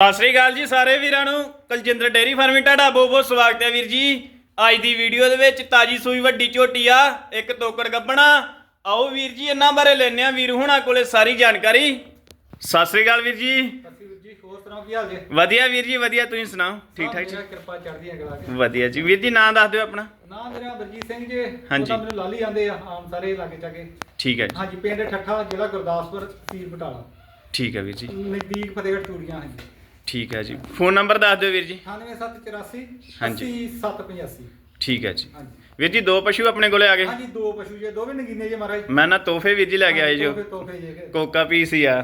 ਸਤਿ ਸ੍ਰੀ ਅਕਾਲ ਜੀ ਸਾਰੇ ਵੀਰਾਂ ਨੂੰ। ਕਲਜਿੰਦਰ ਡੇਰੀ ਫਾਰਮਿੰਗ ਤੁਹਾਡਾ ਬਹੁਤ ਬਹੁਤ ਸਵਾਗਤ ਹੈ ਵੀਰ ਜੀ। ਅੱਜ ਦੀ ਵੀਡੀਓ ਦੇ ਵਿੱਚ ਤਾਜੀ ਸੂਈ ਵੱਡੀ ਝੋਟੀ ਆ ਇੱਕ ਤੋਕੜ ਗੱਬਣਾ। ਆਓ ਵੀਰ ਜੀ ਇਹਨਾਂ ਬਾਰੇ ਲੈਣੇ ਆ ਵੀਰ ਹੁਣਾਂ ਕੋਲੇ ਸਾਰੀ ਜਾਣਕਾਰੀ। ਸਤਿ ਸ੍ਰੀ ਅਕਾਲ ਵੀਰ ਜੀ। ਵਧੀਆ ਵੀਰ ਜੀ ਵਧੀਆ ਤੁਸੀਂ ਸੁਣਾਓ? ਠੀਕ ਠਾਕ ਜੀ? ਕਿਰਪਾ ਚੜਦੀ ਅਗਲਾ ਕੇ। ਵਧੀਆ ਜੀ। ਵੀਰ ਜੀ ਨਾਂ ਦੱਸ ਦਿਓ ਆਪਣਾ। ਨਾਮ ਮੇਰਾ ਬਲਜੀਤ ਸਿੰਘ ਜੀ। ਹਾਂਜੀ। ਮੈਨੂੰ ਲਾਲੀ ਆਂਦੇ ਆ ਆਮ ਸਾਰੇ ਲਾਗੇ ਚਾਗੇ ਠੀਕ ਹੈ ਜੀ। ਹਾਂਜੀ ਪਿੰਡ ਠੱਠਾ ਜ਼ਿਲ੍ਹਾ ਗੁਰਦਾਸਪੁਰ ਤੀਰ ਬਟਾਲਾ। ਠੀਕ ਹੈ ਵੀਰ ਜੀ। ਨਜ਼ਦੀਕ ਫਤਿਹਗੜ੍ਹ ਚੂੜੀਆਂ ਹਾਂਜੀ ਠੀਕ ਹੈ ਜੀ ਫੋਨ ਨੰਬਰ ਦੱਸ ਦਿਓ ਵੀਰ ਜੀ 9784 ਹਾਂਜੀ। 80785 ਠੀਕ ਹੈ ਜੀ ਵੀਰ ਜੀ ਦੋ ਪਸ਼ੂ ਆਪਣੇ ਕੋਲੇ ਆ ਗਏ ਹਾਂਜੀ ਦੋ ਪਸ਼ੂ ਜੇ ਦੋਵੇਂ ਨਗੀਨੇ ਜੇ ਮਹਾਰਾਜ ਮੈਂ ਨਾ ਤੋਹਫੇ ਵੀਰ ਜੀ ਲੈ ਕੇ ਆਏ ਜੋ ਕੋਕਾ ਪੀਸ ਹੀ ਆ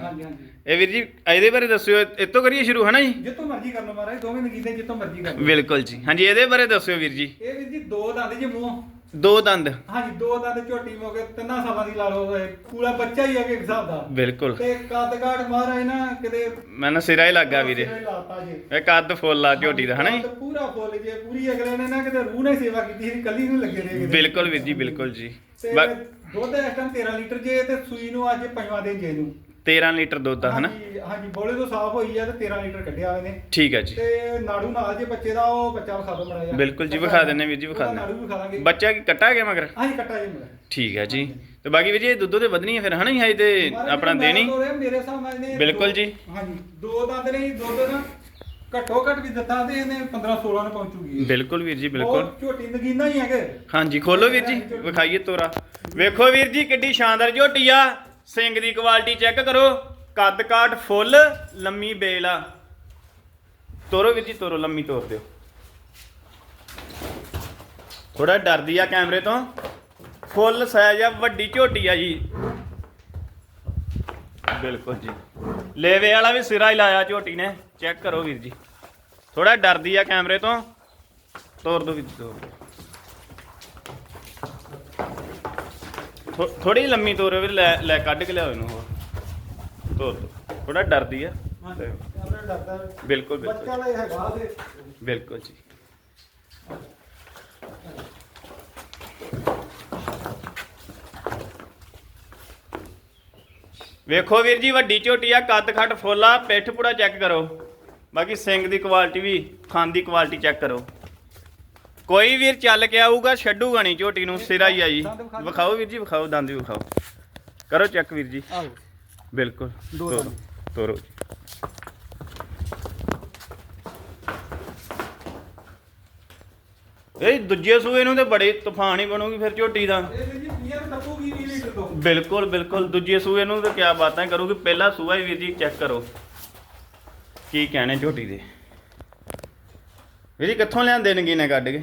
ਇਹ ਵੀਰ ਜੀ ਇਹਦੇ ਬਾਰੇ ਦੱਸਿਓ ਇਹ ਕਰੀਏ ਸ਼ੁਰੂ ਹਨਾ ਜੀ ਜਿੱਥੋਂ ਮਰਜ਼ੀ ਕਰ ਲਓ ਮਹਾਰਾਜ ਦੋਵੇਂ ਨਗੀਨੇ ਜਿੱਥੋਂ ਮਰਜ਼ੀ ਕਰ ਲਓ ਬਿਲਕੁਲ ਜੀ ਹਾਂਜੀ ਇਹਦੇ ਬਾਰੇ ਦੱਸਿਓ ਵੀਰ ਜੀ ਇਹ ਵੀਰ ਜੀ ਦੋ ਦੰਦ ਜੇ ਮੂੰਹ ਦੋ ਦੰਦ। ਹਾਂਜੀ ਦੋ ਦੰਦ ਝੋਟੀ ਮੋਗੇ ਤਿੰਨਾਂ ਸਾਲਾਂ ਦੀ ਲਾ ਲਓ ਇਹ ਪੂਰਾ ਬੱਚਾ ਹੀ ਆ ਕਿ ਹਿਸਾਬ ਦਾ। ਬਿਲਕੁਲ। ਤੇ ਕੱਦ ਕਾਠ ਮਹਾਰਾਜ ਨਾ ਕਿਤੇ ਮੈਂ ਨਾ ਸਿਰਾ ਹੀ ਲੱਗਾ ਵੀਰੇ। ਸਿਰੇ ਲਾਤਾ ਜੀ। ਇਹ ਕੱਦ ਫੁੱਲ ਆ ਝੋਟੀ ਦਾ ਹਨਾ ਜੀ? ਕੱਦ ਪੂਰਾ ਫੁੱਲ ਜੇ ਪੂਰੀ ਅਗਲੇ ਨੇ ਨਾ ਕਿਤੇ ਰੂਹ ਨੇ ਸੇਵਾ ਕੀਤੀ ਸੀ ਕੱਲੀ ਨੂੰ ਲੱਗੇ ਰਹੇ ਕਿਤੇ। ਬਿਲਕੁਲ ਵੀਰ ਜੀ ਬਿਲਕੁਲ ਜੀ। ਤੇ ਬਾ- ਦੁੱਧ ਇਸ ਟਾਈਮ 13 ਲੀਟਰ ਜੇ ਤੇ ਸੂਈ ਨੂੰ ਅੱਜ ਪੰਜਵਾਂ ਦਿਨ ਜੇ ਨੂੰ। 13 ਲੀਟਰ ਦੁੱਧ ਆ ਹਨਾ? ਹਾਂਜੀ ਹਾਂਜੀ ਬੋਲੇ ਤੋਂ ਸਾਫ਼ ਹੋਈ ਆ ਤੇ 13 ਲੀਟਰ ਕੱਢਿਆ ਉਹਨੇ ਠੀਕ ਹੈ ਜੀ। ਤੇ ਨਾੜੂ ਨਾਲ ਜੇ ਬੱਚੇ ਦਾ ਉਹ ਬੱਚਾ ਵਿਖਾ ਦੋ ਮੜਾ ਜਾ ਬਿਲਕੁਲ ਜੀ, ਵਿਖਾ ਦਿੰਦੇ ਵੀਰ ਜੀ, ਵਿਖਾ ਦਿੰਦੇ। ਨਾੜੂ ਵਿਖਾ ਦਾਂਗੇ ਬੱਚਾ ਕੀ ਕੱਟਾ ਗਿਆ ਮਗਰ? ਹਾਂਜੀ ਕੱਟਾ ਜੇ ਮੇਰਾ ਠੀਕ ਹੈ ਜੀ। ਤੇ ਬਾਕੀ ਵੀਰ ਜੀ ਇਹ ਦੁੱਧ ਤੇ ਵਧਣੀ ਹੈ ਫਿਰ ਹਨਾ ਹਾਈ ਤੇ ਆਪਣਾ ਦੇਣੀ? ਮੇਰੇ ਹਿਸਾਬ ਨਾਲ ਇਹਨੇ ਬਿਲਕੁਲ ਜੀ। ਹਾਂਜੀ ਦੋ ਦੰਦ ਨੇ ਦੁੱਧ ਨਾ ਘੱਟੋ ਘੱਟ ਵੀ ਦਿੱਤਾ ਤੇ ਇਹਨੇ 15 16 ਨੂੰ ਪਹੁੰਚੂਗੀ ਬਿਲਕੁਲ ਵੀਰ ਜੀ ਬਿਲਕੁਲ। ਝੋਟੀ ਨਗੀਨਾ ਹੀ ਹੈਗੇ। ਹਾਂਜੀ ਖੋਲੋ ਵੀਰ ਜੀ ਵਿਖਾਈਏ ਤੋਰਾ। ਵੇਖੋ ਵੀਰ ਜੀ ਕਿੱਡੀ ਸ਼ਾਨਦਾਰ ਝੋਟੀ ਆ। ਸਿੰਘ ਦੀ ਕੁਆਲਿਟੀ ਚੈੱਕ ਕਰੋ। ਕੱਦ ਕਾਠ ਫੁੱਲ, ਲੰਮੀ ਬੇਲ ਆ। ਤੋਰੋ ਵੀਰ ਜੀ, ਤੋਰੋ, ਲੰਮੀ ਤੋਰ ਦਿਓ। ਥੋੜਾ ਡਰਦੀ ਆ ਕੈਮਰੇ ਤੋਂ। ਫੁੱਲ ਸਾਈਜ਼ ਆ, ਵੱਡੀ ਝੋਟੀ ਆ ਜੀ। ਬਿਲਕੁਲ ਜੀ। ਲੇਵੇ ਵਾਲਾ ਵੀ ਸਿਰਾ ਹੀ ਲਾਇਆ ਝੋਟੀ ਨੇ। ਚੈੱਕ ਕਰੋ ਵੀਰ ਜੀ। ਥੋੜਾ ਡਰਦੀ ਆ ਕੈਮਰੇ ਤੋਂ। ਤੋਰ ਦੋ ਵੀਰ ਜੀ, ਤੋਰ ਦਿਓ। ਥੋੜੀ ਲੰਮੀ ਤੋਰ ਵੀਰ ਲੈ ਲੈ ਕੱਢ ਕੇ ਲਿਆਓ ਇਹਨੂੰ ਹੋਰ। ਤੋਰ ਥੋੜਾ ਡਰਦੀ ਆ। ਬਿਲਕੁਲ ਬੱਚਾ ਬਿਲਕੁਲ ਜੀ। ਵੇਖੋ ਵੀਰ ਜੀ ਵੱਡੀ ਝੋਟੀ ਆ ਕੱਦ ਖੱਟ ਫੁੱਲਾ ਪਿੱਠ ਪੂੜਾ ਚੈੱਕ ਕਰੋ। ਬਾਕੀ ਸਿੰਘ ਦੀ ਕੁਆਲਿਟੀ ਵੀ ਖਾਣ ਦੀ ਕੁਆਲਿਟੀ ਚੈੱਕ ਕਰੋ। ਕੋਈ ਵੀਰ ਚੱਲ ਕੇ ਆਊਗਾ ਛੱਡੂਗਾ ਨਹੀਂ ਝੋਟੀ ਨੂੰ ਸਿਰਾ ਹੀ ਆ ਜੀ। ਵਿਖਾਓ ਵੀਰ ਜੀ ਵਿਖਾਓ ਦੰਦ ਵੀ ਵਿਖਾਓ। ਕਰੋ ਚੈੱਕ ਵੀਰ ਜੀ। ਆਹੋ। ਬਿਲਕੁਲ। ਦੋ ਤੋਰੋ ਦੰਦ। ਤੋਰੋ। ਜੀ ਇਹ ਦੂਜੇ ਸੂਏ ਨੂੰ ਤੇ ਬੜੇ ਤੂਫਾਨ ਹੀ ਬਣੂਗੀ ਫਿਰ ਝੋਟੀ ਦਾ। ਇਹ ਵੀ ਜੀ ਪੀਰ ਟੱਪੂਗੀ 20 ਲੀਟਰ ਤੋਂ। ਬਿਲਕੁਲ ਬਿਲਕੁਲ। ਦੂਜੇ ਸੂਏ ਨੂੰ ਤੇ ਕਿਆ ਬਾਤਾਂ ਕਰੂਗੀ ਪਹਿਲਾ ਸੂਆ ਹੀ ਵੀਰ ਜੀ ਚੈੱਕ ਕਰੋ। ਕੀ ਕਹਿਣੇ ਝੋਟੀ ਦੇ। ਵੀਰ ਜੀ ਕਿੱਥੋਂ ਲਿਆਂਦੇ ਨੇ ਕੱਢ ਕੇ?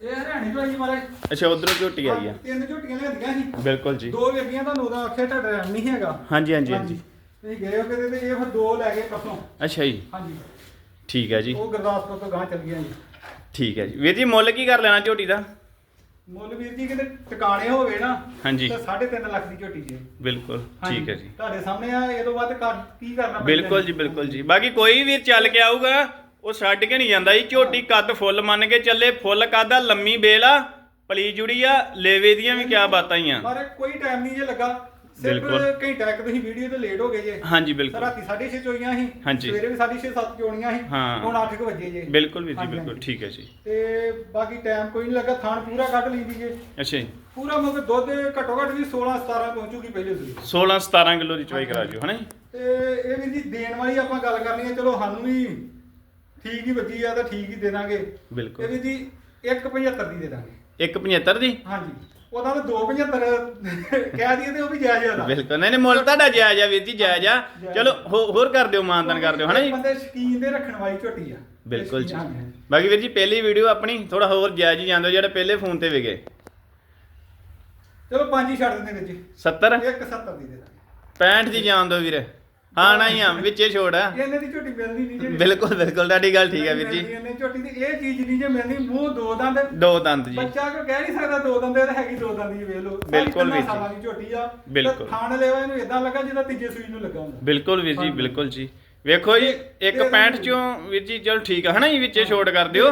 ਇਹ ਹਰਿਆਣੇ ਤੋਂ ਆਈ ਮਹਾਰਾਜ। ਅੱਛਾ ਉਧਰੋਂ ਝੋਟੀ ਆਈ ਆ। ਤਿੰਨ ਝੋਟੀਆਂ ਲਿਆਂਦੀਆਂ ਸੀ। ਬਿਲਕੁਲ ਜੀ। ਦੋ ਵੇਖੀਆਂ ਤੁਹਾਨੂੰ ਉਹਦਾ ਆਖਿਆ ਤੁਹਾਡਾ ਟਾਈਮ ਨਹੀਂ ਹੈਗਾ। ਹਾਂਜੀ ਹਾਂਜੀ ਹਾਂਜੀ। ਤੁਸੀਂ ਗਏ ਹੋ ਕਿਤੇ ਤੇ ਇਹ ਫਿਰ ਦੋ ਲੈ ਗਏ ਪਰਸੋਂ। ਅੱਛਾ ਜੀ। ਹਾਂਜੀ। ਠੀਕ ਹੈ ਜੀ। ਉਹ ਗੁਰਦਾਸਪੁਰ ਤੋਂ ਗਾਂ ਚੱਲ ਗਿਆ ਜੀ। ਠੀਕ ਹੈ ਜੀ। ਵੀਰ ਜੀ ਮੁੱਲ ਕੀ ਕਰ ਲੈਣਾ ਝੋਟੀ ਦਾ? ਮੁੱਲ ਵੀਰ ਜੀ ਕਿਤੇ ਟਿਕਾਣੇ ਹੋਵੇ ਨਾ ਹਾਂਜੀ। ਤੇ 3.5 ਲੱਖ ਦੀ ਝੋਟੀ ਜੀ। ਬਿਲਕੁਲ। ਠੀਕ ਹੈ ਜੀ। ਤੁਹਾਡੇ ਸਾਹਮਣੇ ਆ ਇਹ ਤੋਂ ਵੱਧ ਕੀ ਕਰਨਾ ਬਿਲਕੁਲ ਜੀ ਬਿਲਕੁਲ ਜੀ। ਬਾਕੀ ਕੋਈ ਵੀਰ ਚੱਲ ਕੇ ਆਊਗਾ। ਉਹ ਛੱਡ ਕੇ ਨਹੀਂ ਜਾਂਦਾ ਜੀ ਝੋਟੀ ਕੱਦ ਫੁੱਲ ਮੰਨ ਕੇ ਚੱਲੇ ਫੁੱਲ ਕੱਦ ਲੰਮੀ ਬੇਲ ਆ ਪਲੀ ਜੁੜੀ ਆ ਲੇਵੇ ਦੀਆਂ ਵੀ ਕਿਆ ਬਾਤਾਂ ਹੀ ਆ। ਪਰ ਕੋਈ ਟਾਈਮ ਨਹੀਂ ਜੇ ਲੱਗਾ। ਸਿਰਫ ਬਿਲਕੁਲ। ਘੰਟਾ ਇੱਕ ਤੁਸੀਂ ਵੀਡੀਓ ਤੇ ਲੇਟ ਹੋ ਗਏ ਜੇ। ਹਾਂਜੀ ਸਰ ਬਿਲਕੁਲ। ਰਾਤੀ 6:30 ਚੋਈਆਂ ਸੀ ਹਾਂਜੀ। ਸਵੇਰੇ ਵੀ 6:30 7 ਚੋਣੀਆਂ ਸੀ ਹਾਂ। ਹੁਣ 8 ਵਜੇ ਜੇ। ਬਿਲਕੁਲ ਵੀਰ ਜੀ ਹਾਂਜੀ, ਬਿਲਕੁਲ। ਹਾਂਜੀ। ਠੀਕ ਹੈ ਜੀ। ਤੇ ਬਾਕੀ ਟਾਈਮ ਕੋਈ ਨਹੀਂ ਲੱਗਾ ਥਾਣ ਪੂਰਾ ਕੱਢ ਲਈ ਜੇ। ਅੱਛਾ ਜੀ। ਪੂਰਾ ਮਗਰ ਦੁੱਧ ਘੱਟੋ ਘੱਟ ਵੀ 16 17 ਪਹੁੰਚੂਗੀ ਪਹਿਲੇ ਸੂਈ 16 17 ਕਿਲੋ ਦੀ ਚਵਾਈ ਕਰਾ ਜਿਓ ਹਨਾ ਜੀ? ਤੇ ਇਹ ਵੀ ਜੀ ਦੇਣ ਵਾਲੀ ਆਪਾਂ ਗੱਲ ਕਰਨੀ ਹੈ ਚਲੋ ਸਾਨੂੰ ਵੀ ਠੀਕ ਹੀ ਵੱਜੀ ਆ ਤਾਂ ਠੀਕ ਹੀ ਦੇ ਦਾਂਗੇ। ਇਹ ਬਿਲਕੁਲ ਵੀ ਜੀ 175 ਦੀ ਦੇ ਦਾਂਗੇ। 175 ਦੀ? ਹਾਂਜੀ। ਉਹਦਾ ਤਾਂ 275 ਕਹਿ ਦਈਏ ਤੇ ਉਹ ਵੀ ਜਾਇਜ਼ ਆ ਬਿਲਕੁਲ। ਨਹੀਂ ਨਹੀਂ ਮੁੱਲ ਤੁਹਾਡਾ ਜਾਇਜ਼ ਆ ਵੀਰ ਜੀ ਜਾਇਜ਼ ਆ। ਚਲੋ ਹੋ- ਹੋਰ ਕਰ ਦਿਓ ਮਾਨਦਾਨ ਕਰ ਦਿਓ ਹਨਾ ਜੀ? ਬੰਦੇ ਸ਼ਕੀਨ ਦੇ ਰੱਖਣ ਵਾਲੀ ਝੋਟੀ ਆ। ਬਿਲਕੁਲ ਜੀ। ਬਾਕੀ ਵੀਰ ਜੀ ਪਹਿਲੀ ਵੀਡੀਓ ਆਪਣੀ ਥੋੜਾ ਹੋਰ ਜਾਇਜ਼ ਹੀ ਜਾਂਦੇ ਜਿਹੜੇ ਪਹਿਲੇ ਫੋਨ ਤੇ ਵਿਗੇ। ਚਲੋ ਪੰਜ ਹੀ ਛੱਡ ਦਿੰਦੇ ਵਿੱਚ 70 ਇੱਕ 70 ਦੀ ਦੇ ਦਾਂਗੇ। 65 ਦੀ ਜਾਣ ਦਿਓ ਵੀਰੇ। ਹਾਂ ਨਾ ਹੀ ਆ ਵਿੱਚੇ ਛੋੜ ਆ। ਇਹਨੇ ਦੀ ਝੋਟੀ ਮਿਲਦੀ ਨਹੀਂ ਜੇ ਬਿਲਕੁਲ ਬਿਲਕੁਲ ਤੁਹਾਡੀ ਗੱਲ ਠੀਕ ਹੈ ਵੀਰ ਜੀ। ਇਹਨੇ ਝੋਟੀ ਦੀ ਇਹ ਚੀਜ਼ ਨਹੀਂ ਜੇ ਮਿਲਣੀ ਮੂੰਹ ਦੋ ਦੰਦ। ਦੋ ਦੰਦ ਜੀ। ਬੱਚਾ ਕੋ ਕਹਿ ਨਹੀਂ ਸਕਦਾ ਦੋ ਦੰਦੇ ਤਾਂ ਹੈਗੀ ਦੋ ਦੰਦ ਹੀ ਵੇਖ ਲਓ। ਬਿਲਕੁਲ ਵੀਰ ਜੀ। ਦੀ ਝੋਟੀ ਆ। ਬਿਲਕੁਲ। ਥਾਣ ਲੈਵਾ ਇਹਨੂੰ ਇਦਾਂ ਲੱਗਾ ਜਿੱਦਾਂ ਤੀਜੇ ਸੂਈ ਨੂੰ ਲੱਗਾ ਹੁੰਦਾ। ਬਿਲਕੁਲ ਵੀਰ ਜੀ। ਬਿਲਕੁਲ ਜੀ। ਵੇਖੋ ਜੀ ਇੱਕ ਦੇ 65 ਦਾਂਗੇ। ਚੋਂ ਵੀਰ ਜੀ ਚਲੋ ਠੀਕ ਆ ਹਨਾ ਜੀ ਵਿੱਚੇ ਛੋਟ ਕਰ ਦਿਓ।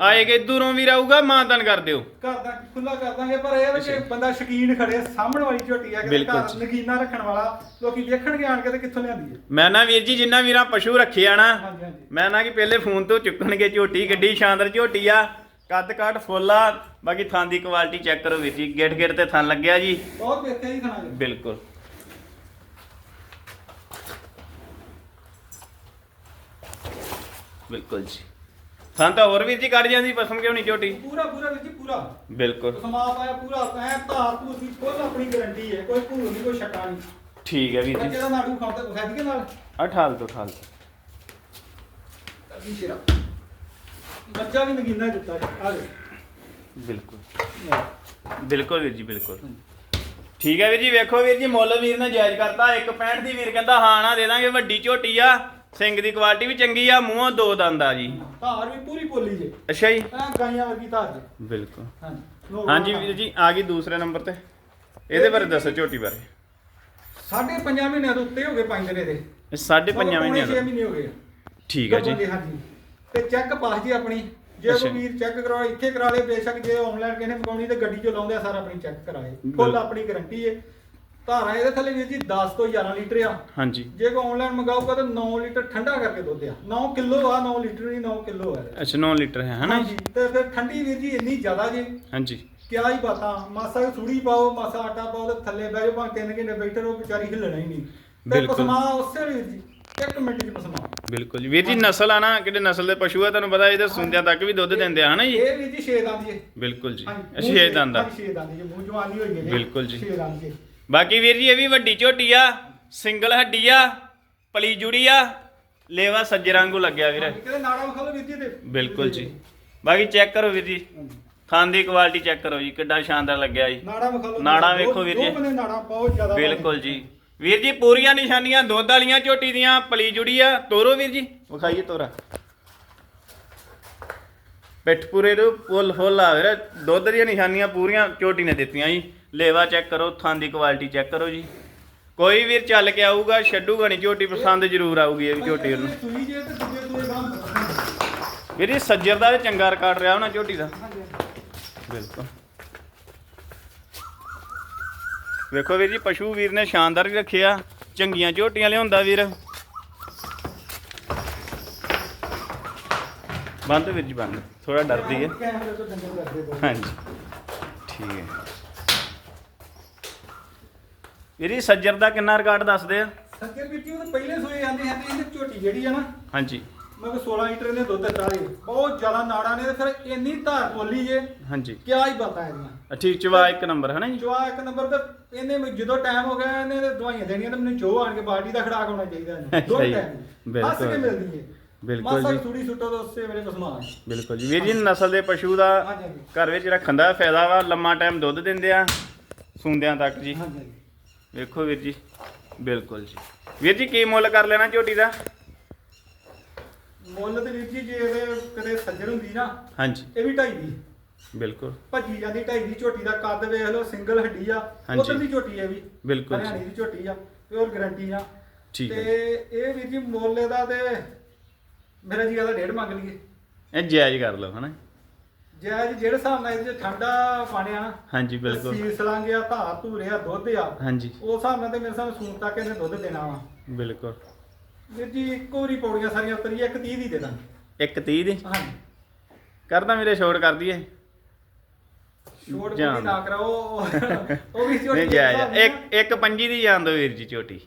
ਆਏਗੇ ਦੂਰੋਂ ਵੀਰ ਆਊਗਾ ਮਾਨਤਨ ਕਰ ਦਿਓ। ਕਰਦਾ ਖੁੱਲਾ ਕਰ ਦਾਂਗੇ ਪਰ ਇਹ ਆ ਕਿ ਬੰਦਾ ਸ਼ਕੀਨ ਖੜੇ ਸਾਹਮਣ ਵਾਲੀ ਝੋਟੀ ਆ ਕਿ ਬਿਲਕੁਲ। ਘਰ ਜੀ। ਨਗੀਨਾ ਰੱਖਣ ਵਾਲਾ ਲੋਕੀ ਵੇਖਣਗੇ ਆਣ ਕੇ ਤੇ ਕਿੱਥੋਂ ਲਿਆਂਦੀ ਹੈ ਮੈਂ ਨਾ ਵੀਰ ਜੀ ਜਿੰਨਾ ਵੀਰਾਂ ਪਸ਼ੂ ਰੱਖੇ ਆ ਨਾ ਮੈਂ ਨਾ ਕਿ ਪਹਿਲੇ ਫੋਨ ਤੋਂ ਚੁੱਕਣਗੇ ਝੋਟੀ ਗੱਡੀ ਸ਼ਾਨਦਾਰ ਝੋਟੀ ਆ ਕੱਦ ਕਾਠ ਫੁੱਲ ਆ ਬਾਕੀ ਥਾਂ ਦੀ ਕੁਆਲਿਟੀ ਚੈੱਕ ਕਰੋ ਵੀਰ ਜੀ ਗਿੱਟ ਗਿੱਟ ਤੇ ਥਾਂ ਲੱਗਿਆ ਜੀ। ਬਹੁਤ ਵੇਖਿਆ ਜੀ ਬਿਲਕੁਲ। ਬਿਲਕੁਲ ਜੀ। ਥਾਂ ਤਾਂ ਹੋਰ ਵੀਰ ਜੀ ਕੱਢ ਜਾਂਦੀ ਪਸਮ ਕਿਉਂ ਨਹੀਂ ਝੋਟੀ ਪੂਰਾ ਪੂਰਾ ਵਿੱਚ ਪੂਰਾ। ਬਿਲਕੁਲ। ਸਮਾਪ ਆਇਆ ਪੂਰਾ ਐ ਧਾਰ ਤੂੰ ਦੀ ਫੁੱਲ ਆਪਣੀ ਗਾਰੰਟੀ ਹੈ ਕੋਈ ਭੂਲ ਨਹੀਂ ਕੋਈ ਛੱਟਾ ਨਹੀਂ। ਠੀਕ ਹੈ ਵੀਰ ਜੀ। ਦਾ ਨਾੜੂ ਖਾਉਂਦਾ ਵਿਖਾ ਦਈਏ ਨਾਲ? ਆ ਠਾਲ ਤੋਂ ਠਾਲ ਸ਼ੇਰਾ। ਬੱਚਾ ਵੀ ਨਗੀਨਾ ਦਿੱਤਾ ਜੀ ਆ ਲੈ ਬਿਲਕੁਲ। ਬਿਲਕੁਲ ਵੀਰ ਜੀ ਬਿਲਕੁਲ। ਠੀਕ ਹੈ ਵੀਰ ਜੀ ਵੇਖੋ ਵੀਰ ਜੀ ਮੁੱਲ ਵੀਰ ਨੇ ਜਾਇਜ਼ ਕਰਤਾ। 165 ਦੀ ਵੀਰ ਕਹਿੰਦਾ ਹਾਂ ਨਾ ਦੇ ਦਾਂਗੇ ਵੱਡੀ ਝੋਟੀ ਆ। ਸਿੰਘ ਦੀ ਕੁਆਲਿਟੀ ਵੀ ਚੰਗੀ ਆ ਮੂੰਹੋਂ ਦੋ ਦੰਦ ਆ ਜੀ। ਧਾਰ ਵੀ ਪੂਰੀ ਪੋਲੀ ਜੇ। ਅੱਛਾ ਜੀ। ਐ ਗਾਈਆਂ ਵਰਗੀ ਧਾਰ ਜੇ। ਬਿਲਕੁਲ। ਹਾਂਜੀ ਹਾਂਜੀ ਵੀਰ ਜੀ ਆ ਗਈ ਦੂਸਰੇ ਨੰਬਰ ਤੇ। ਇਹਦੇ ਬਾਰੇ ਦੱਸੋ ਝੋਟੀ ਬਾਰੇ। ਸਾਢੇ ਮਹੀਨਿਆਂ ਤੋਂ ਉੱਤੇ ਹੋ ਗਏ ਪੰਜ ਦਿਨੇ ਦੇ। ਇਹ ਸਾਢੇ ਪੰਜਾਂ ਮਹੀਨਿਆਂ 6 ਦਾ। ਮਹੀਨੇ ਹੋ ਗਏ ਆ। ਠੀਕ ਹੈ ਜੀ। ਦੇ, ਹਾਂਜੀ। ਤੇ ਚੈੱਕ ਪਾਸ ਜੀ ਆਪਣੀ। ਜੇ ਅੱਛਾ। ਕੋਈ ਵੀਰ ਚੈੱਕ ਕਰਾਉਣਾ ਇੱਥੇ ਕਰਾ ਲੇ ਬੇਸ਼ੱਕ ਜੇ ਆਨਲਾਈਨ ਕਿਸੇ ਨੇ ਮੰਗਾਉਣੀ ਤੇ ਗੱਡੀ 'ਚੋਂ ਲਾਉਂਦੇ ਆ ਸਾਰਾ ਆਪਣੀ ਚੈੱਕ ਕਰਾਏ ਬਿਲਕੁਲ। ਫੁੱਲ ਆਪਣੀ ਗਾਰੰਟੀ ਹੈ ਧਾਰਾ ਇਹਦੇ ਥੱਲੇ ਵੀਰ ਜੀ 10 ਤੋਂ 11 ਲੀਟਰ ਆ। ਹਾਂਜੀ। ਜੇ ਕੋਈ ਆਨਲਾਈਨ ਮੰਗਾਊਗਾ ਤਾਂ 9 ਲੀਟਰ ਠੰਡਾ ਕਰਕੇ ਦੁੱਧ ਆ। 9 ਕਿਲੋ ਆ 9 ਲੀਟਰ ਨਹੀਂ 9 ਕਿਲੋ ਆ। ਅੱਛਾ 9 ਲੀਟਰ ਹੈ ਹਨਾ? ਹਾਂਜੀ ਤੇ ਫਿਰ ਠੰਡੀ ਵੀਰ ਜੀ ਇੰਨੀ ਜ਼ਿਆਦਾ ਜੀ। ਹਾਂਜੀ। ਕਿਆ ਹੀ ਬਾਤਾਂ ਮਾਸਾ ਕੁ ਥੂੜੀ ਪਾਓ ਮਾਸਾ ਆਟਾ ਪਾਓ ਤੇ ਥੱਲੇ ਬਹਿ ਜਾਓ ਭਾਵੇਂ ਤਿੰਨ ਘੰਟੇ ਬੈਠੇ ਰਹੋ ਵਿਚਾਰੀ ਹਿੱਲਣਾ ਹੀ ਨਹੀਂ। ਬਿਲਕੁਲ। ਪਸਮਾ ਉਸੇ ਵੇਲੇ ਜੀ ਇੱਕ ਮਿੰਟ 'ਚ ਪਸਮਾ। ਬਿਲਕੁਲ ਜੀ। ਵੀਰ ਜੀ ਨਸਲ ਆ ਨਾ ਕਿਹੜੇ ਨਸਲ ਦੇ ਪਸ਼ੂ ਆ ਤੁਹਾਨੂੰ ਪਤਾ ਇਹਦੇ ਸੁੰਦਿਆਂ ਤੱਕ ਵੀ ਦੁੱਧ ਦਿੰਦੇ ਆ ਹਨਾ ਜੀ? ਇਹ ਵੀਰ ਜੀ ਛੇ ਦੰਦ ਜੀ। ਬਿਲਕੁਲ ਜੀ। ਹਾਂਜੀ, ਅੱਛਾ ਮੂੰਹ ਇਹ ਦੰਦ ਆ। ਹਾਂਜੀ, ਛੇ ਦੰਦ ਜੀ ਮੂੰਹ ਜਵਾਨੀ ਹੋਈ ਹੈ ਬਿਲਕੁਲ ਜੀ। ਛੇ ਦੰਦ ਜੀ। ਬਾਕੀ ਵੀਰ ਜੀ ਇਹ ਵੀ ਵੱਡੀ ਝੋਟੀ ਆ ਸਿੰਗਲ ਹੱਡੀ ਆ ਪਲੀ ਜੁੜੀ ਆ ਲੇਵਾ ਸੱਜੇ ਵਾਂਗੂ ਲੱਗਿਆ ਵੀਰ। ਕਿਤੇ ਨਾੜਾ ਵਿਖਾ ਲਓ ਵੀਰ ਜੀ ਤੇ? ਬਿਲਕੁਲ ਜੀ। ਬਾਕੀ ਚੈੱਕ ਕਰੋ ਵੀਰ ਜੀ। ਥਾਂ ਦੀ ਕੁਆਲਿਟੀ ਚੈੱਕ ਕਰੋ ਜੀ ਕਿੱਡਾ ਸ਼ਾਨਦਾਰ ਲੱਗਿਆ ਜੀ। ਨਾੜਾ ਵਿਖਾ ਲਓ ਨਾੜਾਂ ਵੇਖੋ ਵੀਰ ਜੀ। ਦੋ ਬੰਦੇ ਨਾੜਾ ਬਹੁਤ ਜ਼ਿਆਦਾ ਬਿਲਕੁਲ ਜੀ। ਵੀਰ ਜੀ ਪੂਰੀਆਂ ਨਿਸ਼ਾਨੀਆਂ ਦੁੱਧ ਵਾਲੀਆਂ ਝੋਟੀ ਦੀਆਂ ਪਲੀ ਜੁੜੀ ਆ। ਤੋਰੋ ਵੀਰ ਜੀ। ਵਿਖਾਈਏ ਤੋਰਾ। ਪਿੱਠ ਪੂਰੇ ਦੇ ਫੁੱਲ ਫੁੱਲ ਆ ਵੀਰ। ਦੁੱਧ ਦੀਆਂ ਨਿਸ਼ਾਨੀਆਂ ਪੂਰੀਆਂ ਝੋਟੀ ਨੇ ਦਿੱਤੀਆਂ ਜੀ। ਲੇਵਾ ਚੈੱਕ ਕਰੋ, ਥਾਂ ਦੀ ਕੁਆਲਿਟੀ ਚੈੱਕ ਕਰੋ ਜੀ। ਕੋਈ ਵੀਰ ਚੱਲ ਕੇ ਆਊਗਾ, ਛੱਡੂਗਾ ਨਹੀਂ ਝੋਟੀ ਪਸੰਦ ਜ਼ਰੂਰ ਆਊਗੀ ਇਹ ਵੀ ਝੋਟੀ ਉਹਨੂੰ। ਵੀਰ ਜੀ, ਸੱਜਰ ਦਾ ਤੇ ਚੰਗਾ ਰਿਕਾਰਡ ਰਿਹਾ ਉਹਨਾਂ ਝੋਟੀ ਦਾ। ਬਿਲਕੁਲ। ਵੇਖੋ ਵੀਰ ਜੀ, ਪਸ਼ੂ ਵੀਰ ਨੇ ਸ਼ਾਨਦਾਰ ਵੀ ਰੱਖਿਆ ਚੰਗੀਆਂ ਝੋਟੀਆਂ ਲਿਆਉਂਦਾ ਵੀਰ। ਬੰਦ ਵੀਰ ਜੀ ਬੰਦ। ਥੋੜਾ ਡਰਦੀ ਹੈ। ਤੋਂ ਦੋ ਹਾਂਜੀ। ਠੀਕ ਹੈ। ਵੀਰ ਜੀ ਸੱਜਰ ਦਾ ਕਿੰਨਾ ਰਿਕਾਰਡ ਦੱਸਦੇ ਆ? ਸੱਜੇ ਵੀਰ ਜੀ ਉਹ ਤਾਂ ਪਹਿਲੇ ਸੂਏ ਜਾਂਦੇ ਹਨ ਇਹਦੀ ਝੋਟੀ ਜਿਹੜੀ ਆ ਨਾ। ਹਾਂਜੀ। ਮੈਂ ਕਿਹਾ 16 ਲੀਟਰ ਨੇ ਦੁੱਧ ਜੀ ਬਹੁਤ ਜ਼ਿਆਦਾ ਨਾੜਾਂ ਨੇ ਤੇ ਫਿਰ ਇੰਨੀ ਧਾਰ ਬੋਲੀ ਜੇ ਹਾਂਜੀ। ਕਿਆ ਹੀ ਬਾਤਾਂ ਇਹਦੀਆਂ। ਠੀਕ ਚਵਾ ਇੱਕ ਨੰਬਰ ਹੈ ਨਾ ਜੀ? ਜਵਾ ਇੱਕ ਨੰਬਰ ਤੇ ਇਹਨੇ ਜਦੋਂ ਟਾਈਮ ਹੋ ਗਿਆ ਇਹਨੇ ਤੇ ਦਵਾਈਆਂ ਦੇਣੀਆਂ ਤੇ ਮੈਨੂੰ ਜੋ ਆਣ ਕੇ ਬਾਲਟੀ ਦਾ ਖੜਾਕ ਹੋਣਾ ਚਾਹੀਦਾ ਇਹਨੂੰ। ਦੋ। ਟਾਈਮ ਹੱਸ ਕੇ ਬਿਲਕੁਲ। ਮਿਲਦੀ ਹੈ। ਬਿਲਕੁਲ ਮਾਸਾ ਜੀ। ਥੋੜੀ ਸੁੱਟੋ ਤਾਂ ਉਸੇ ਵੇਲੇ ਪਸਮਾਨ ਬਿਲਕੁਲ ਜੀ। ਵੀਰ ਜੀ ਨਸਲ ਦੇ ਪਸ਼ੂ ਦਾ ਹਾਂਜੀ ਹਾਂਜੀ। ਘਰ ਵਿੱਚ ਰੱਖਣ ਦਾ ਫਾਇਦਾ ਵਾ ਲੰਮਾ ਟਾਈਮ ਦੁੱਧ ਦਿੰਦੇ ਆ ਸੁੰਦਿਆਂ ਤੱਕ ਜੀ। ਹਾਂਜੀ ਹਾਂਜੀ। ਵੇਖੋ ਵੀਰ ਜੀ ਬਿਲਕੁਲ ਜੀ। ਵੀਰ ਜੀ ਕੀ ਮੁੱਲ ਕਰ ਲੈਣਾ ਝੋਟੀ ਦਾ? ਮੁੱਲ ਤੇ ਵੀਰ ਜੀ ਜੇ ਇਹਦੇ ਕਦੇ ਸੱਜਣ ਹੁੰਦੀ ਨਾ ਹਾਂਜੀ। ਇਹ ਵੀ ਢਾਈ ਦੀ। ਬਿਲਕੁਲ। ਭੱਜੀ ਜਾਂਦੀ ਢਾਈ ਦੀ ਝੋਟੀ ਦਾ ਕੱਦ ਵੇਖ ਲਓ ਸਿੰਗਲ ਹੱਡੀ ਆ ਹਾਂਜੀ। ਉਧਰ ਦੀ ਝੋਟੀ ਹੈ ਵੀ। ਬਿਲਕੁਲ ਹਰਿਆਣੇ ਜੀ ਦੀ ਝੋਟੀ ਆ ਪਿਓਰ ਗਾਰੰਟੀ ਆ। ਠੀਕ ਤੇ ਇਹ ਵੀਰ ਜੀ ਮੁੱਲ ਇਹਦਾ ਤੇ ਮੇਰਾ ਜੀ ਇਹਦਾ ਡੇਢ ਮੰਗ ਲਈਏ। ਇਹ ਜਾਇਜ਼ ਕਰ ਲਓ ਹਨਾ। ਜਾਇਜ਼ ਜਿਹੜੇ ਹਿਸਾਬ ਨਾਲ ਇਹਦੇ 'ਚ ਠੰਡਾ ਪਾਣੀ ਆ ਨਾ ਹਾਂਜੀ ਬਿਲਕੁਲ। ਸੀਸ ਲਾਂਗੇ ਆ ਧਾਰ ਧੂਰੇ ਆ ਦੁੱਧ ਆ ਹਾਂਜੀ। ਉਸ ਹਿਸਾਬ ਨਾਲ ਤੇ ਮੇਰੇ ਹਿਸਾਬ ਨਾਲ ਸੂਤ ਤੱਕ ਇਹਨੇ ਦੁੱਧ ਦੇਣਾ ਵਾ। ਬਿਲਕੁਲ। ਵੀਰ ਜੀ ਇੱਕੋ ਵਾਰੀ ਪੌੜੀਆਂ ਸਾਰੀਆਂ ਉਤਰੀ ਇੱਕ 30 ਦੀ ਦੇ ਦਾਂਗੇ। ਇੱਕ 30 ਦੀ? ਹਾਂਜੀ। ਕਰਦਾ ਮੇਰੇ ਛੋੜ ਕਰ ਦਈਏ। ਛੋਟ ਕੋਈ। ਨਾ ਕਰਾਓ ਉਹ ਵੀ ਨਹੀਂ ਦੇ ਜਾਇਜ਼ ਨਾਲ ਇੱਕ ਇੱਕ ਪੰਜੀ ਦੀ ਜਾਣ ਦੋ ਵੀਰ ਜੀ ਝੋਟੀ।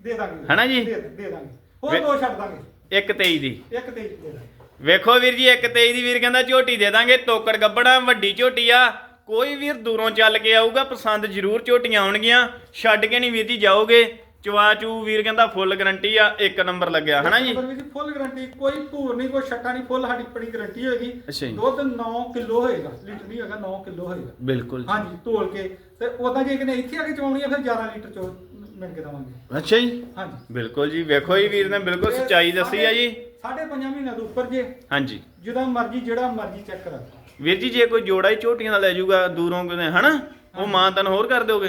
ਦੇ ਦਾਂਗੇ। ਹਨਾ ਜੀ? ਦੇ ਦੇ ਦਾਂਗੇ। ਹੋਰ ਦੋ ਛੱਡ ਦਾਂਗੇ। ਇੱਕ 23 ਦੀ। ਇੱਕ ਤੇ ਦੇ ਦਾਂਗੇ। ਵੇਖੋ ਵੀਰ ਜੀ ਇੱਕ 23 ਦੀ ਵੀਰ ਕਹਿੰਦਾ ਝੋਟੀ ਦੇ ਦਾਂਗੇ। ਤੋਕੜ ਗੱਬੜਾ ਵੱਡੀ ਝੋਟੀ ਆ। ਕੋਈ ਵੀਰ ਦੂਰੋਂ ਚੱਲ ਕੇ ਆਊਗਾ ਪਸੰਦ ਜ਼ਰੂਰ ਝੋਟੀਆਂ ਆਉਣਗੀਆਂ। ਛੱਡ ਕੇ ਨਹੀਂ ਵੀਰ ਜੀ ਜਾਓਗੇ। ਚਵਾ ਚੂ ਵੀਰ ਕਹਿੰਦਾ ਫੁੱਲ ਗਰੰਟੀ ਆ ਇੱਕ ਨੰਬਰ ਲੱਗਿਆ ਹਨਾ ਜੀ? ਫੁੱਲ ਗਾਰੰਟੀ ਕੋਈ ਭੂਰ ਨਹੀਂ ਕੋਈ ਛੱਟਾ ਨਹੀਂ ਫੁੱਲ ਸਾਡੀ ਬੜੀ ਗਾਰੰਟੀ ਹੋਏਗੀ। ਦੁੱਧ 9 ਕਿਲੋ ਹੋਏਗਾ ਲੀਟਰ ਨਹੀਂ ਹੋਏਗਾ 9 ਕਿਲੋ ਹੋਏਗਾ। ਬਿਲਕੁਲ ਹਾਂਜੀ ਤੋਲ ਕੇ। ਤੇ ਉਦਾਂ ਜੇ ਕਿਨੇ ਇੱਥੇ ਆ ਕੇ ਚਵਾਉਣੀ ਆ ਫਿਰ 11 ਲੀਟਰ ਚੋ ਮਿਲ ਕੇ ਦਵਾਂਗੇ। ਅੱਛਾ ਜੀ। ਹਾਂਜੀ। ਬਿਲਕੁਲ ਜੀ ਵੇਖੋ ਜੀ ਵੀਰ ਨੇ ਬਿਲਕੁਲ ਸੱਚਾਈ ਦੱਸੀ ਆ ਜੀ। ਸਾਢੇ ਪੰਜਾਂ ਮਹੀਨਿਆਂ ਤੋਂ ਉੱਪਰ ਜੇ ਹਾਂਜੀ। ਜਦੋਂ ਮਰਜ਼ੀ ਜਿਹੜਾ ਮਰਜ਼ੀ ਚੈੱਕ ਕਰਾ। ਵੀਰ ਜੀ ਜੇ ਕੋਈ ਜੋੜਾ ਹੀ ਝੋਟੀਆਂ ਦਾ ਲੈ ਜਾਊਗਾ ਦੂਰੋਂ ਕਿਤੇ ਹਨਾ? ਉਹ ਮਾਂ ਤਨ ਹੋਰ ਕਰ ਦਿਓਗੇ?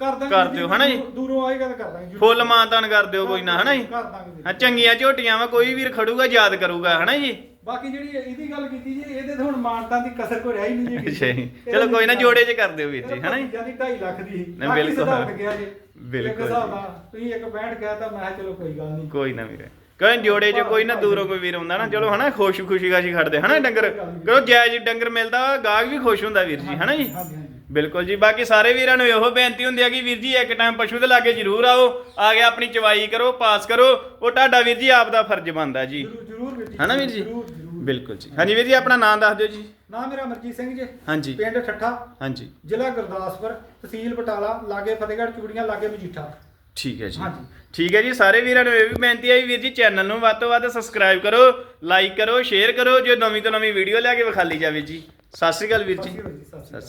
ਕਰ ਦਾਂਗੇ ਕਰ ਵੀਰ ਦਿਓ, ਹਨਾ ਜੀ? ਦੂਰ- ਆਏਗਾ ਤਾਂ ਕਰ ਦਾਂਗੇ। ਫੁੱਲ ਮਾਨਤਾਨ ਕਰ ਦਿਓ ਕੋਈ ਨਾ ਹਨਾ ਜੀ? ਕਰ ਦਾਂਗੇ ਵੀਰ। ਹਾਂ ਚੰਗੀਆਂ ਝੋਟੀਆਂ ਵਾ ਕੋਈ ਵੀਰ ਖੜੂਗਾ ਯਾਦ ਕਰੂਗਾ ਹਨਾ ਜੀ? ਬਾਕੀ ਜਿਹੜੀ ਇਹਦੀ ਗੱਲ ਕੀਤੀ ਜੀ ਇਹਦੇ ਤੇ ਹੁਣ ਮਾਨਤਾ ਦੀ ਕਸਰ ਕੋਈ ਰਹਿ ਹੀ ਨਹੀਂ ਜੀ। ਅੱਛਾ ਚਲੋ ਕੋਈ ਨਾ ਜੋੜੇ 'ਚ ਕਰ ਦਿਓ ਵੀਰ ਜੀ ਹਨਾ ਜੀ? ਜਿਆਦੀ 2.5 ਲੱਖ ਦੀ। ਬਿਲਕੁਲ। ਗਿਆ ਜੀ। ਬਿਲਕੁਲ ਹਿਸਾਬ। ਨਾਲ ਤੁਸੀਂ ਇੱਕ 65 ਕਹਿ ਤਾਂ ਮੈਂ ਕਿਹਾ ਚਲੋ ਕੋਈ ਗੱਲ ਨਹੀਂ ਕੋਈ ਨਾ ਵੀਰੇ। ਕੋਈ ਜੋੜੇ 'ਚ ਕੋਈ ਨਾ ਦੂਰੋਂ ਕੋਈ ਵੀਰ ਹੁੰਦਾ ਨਾ ਚਲੋ ਹਨਾ ਖੁਸ਼ ਖੁਸ਼ੀ ਗਾਸ਼ੀ ਖੜਦੇ ਹਨਾ ਡੰਗਰ? ਕਿਉਂ ਜਾਇਜ਼ ਡੰਗਰ ਮਿਲਦਾ ਗਾਹਕ ਵੀ ਖੁਸ਼ ਹੁੰਦਾ ਵੀਰ ਜੀ ਹਨਾ ਜੀ? ਹਾਂਜੀ ਹਾਂਜੀ ਬਿਲਕੁਲ ਜੀ ਬਾਕੀ ਸਾਰੇ ਵੀਰਾਂ ਨੂੰ ਇਹੋ ਬੇਨਤੀ ਹੁੰਦੀ ਆ ਕਿ ਵੀਰ ਜੀ ਇੱਕ ਟਾਈਮ ਪਸ਼ੂ ਦੇ ਲਾਗੇ ਜ਼ਰੂਰ ਆਓ ਆ ਕੇ ਆਪਣੀ ਚਵਾਈ ਕਰੋ ਪਾਸ ਕਰੋ ਉਹ ਤੁਹਾਡਾ ਵੀਰ ਜੀ ਆਪ ਦਾ ਫਰਜ਼ ਬਣਦਾ ਜੀ। ਜਰੂਰ ਜਰੂਰ ਵੀਰ ਜੀ ਹਨਾ ਵੀਰ ਜੀ? ਜਰੂਰ ਜਰੂਰ। ਬਿਲਕੁਲ ਜੀ। ਹਾਂਜੀ ਵੀਰ ਜੀ ਆਪਣਾ ਨਾਮ ਦੱਸ ਦਿਓ ਜੀ। ਨਾਮ ਮੇਰਾ ਅਮਰਜੀਤ ਸਿੰਘ ਜੀ। ਹਾਂਜੀ। ਪਿੰਡ ਠੱਠਾ। ਹਾਂਜੀ। ਜ਼ਿਲ੍ਹਾ ਗੁਰਦਾਸਪੁਰ ਤਹਿਸੀਲ ਬਟਾਲਾ ਲਾਗੇ ਫਤਿਹਗੜ੍ਹ ਚੂੜੀਆਂ ਲਾਗੇ ਮਜੀਠਾ। ਠੀਕ ਹੈ ਜੀ। ਹਾਂਜੀ। ਠੀਕ ਹੈ ਜੀ ਸਾਰੇ ਵੀਰਾਂ ਨੂੰ ਇਹ ਵੀ ਬੇਨਤੀ ਹੈ ਵੀ ਵੀਰ ਜੀ ਚੈਨਲ ਨੂੰ ਵੱਧ ਤੋਂ ਵੱਧ ਸਬਸਕ੍ਰਾਈਬ ਕਰੋ ਲਾਈਕ ਕਰੋ ਸ਼ੇਅਰ ਕਰੋ ਜੋ ਨਵੀਂ ਤੋਂ ਨਵੀਂ ਵੀਡੀਓ ਲੈ ਕੇ ਵਿਖਾਲੀ ਜਾਵੇ ਜੀ। ਸਤਿ ਸ਼੍ਰੀ ਅਕਾਲ ਵੀਰ ਸਤਿ ਜੀ ਸ਼੍ਰੀ ਅਕਾਲ ਜੀ, ਸਤਿ ਸ਼੍ਰੀ ਅਕਾਲ।